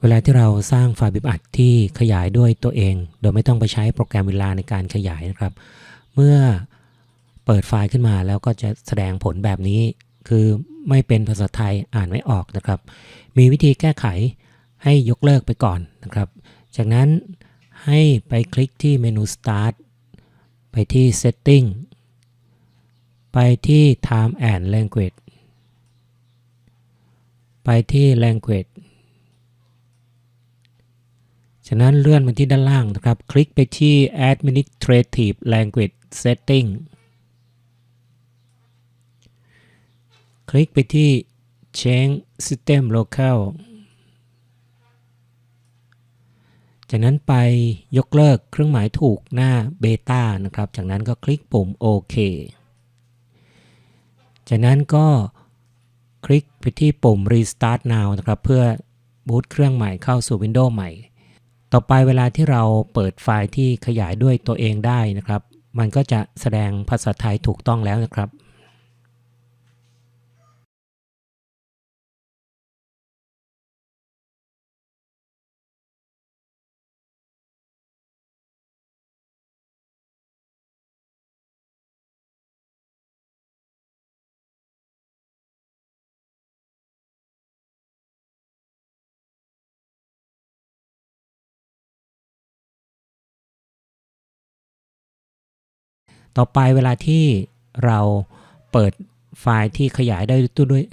เวลาที่เราสร้างไฟล์บิบอัดที่ขยายด้วยตัวเอง โดยไม่ต้องไปใช้โปรแกรมเวลาในการขยายนะครับ เมื่อเปิดไฟล์ขึ้นมาแล้วก็จะแสดงผลแบบนี้ คือไม่เป็นภาษาไทยอ่านไม่ออกนะครับ มีวิธีแก้ไขให้ยกเลิกไปก่อนนะครับ จากนั้นให้ไปคลิกที่เมนู start ไปที่ setting ไปที่ time and language ไปที่ language จากนั้นเลื่อนมาที่ด้านล่างนะครับ คลิกไปที่ administrative language setting คลิกไปที่ change system local จากนั้นไปยกเลิกเครื่องหมายถูกหน้าเบต้านะครับ จากนั้นก็คลิกปุ่มโอเค จากนั้นก็คลิกไปที่ปุ่ม restart now นะครับ เพื่อบูตเครื่องใหม่เข้าสู่ Windows ใหม่ ต่อไปเวลาที่เราเปิดไฟล์ที่ขยายด้วยตัวเองได้นะครับ มันก็จะแสดงภาษาไทยถูกต้องแล้วนะครับ ต่อไปเวลาที่เราเปิดไฟล์ที่ขยายได้ด้วย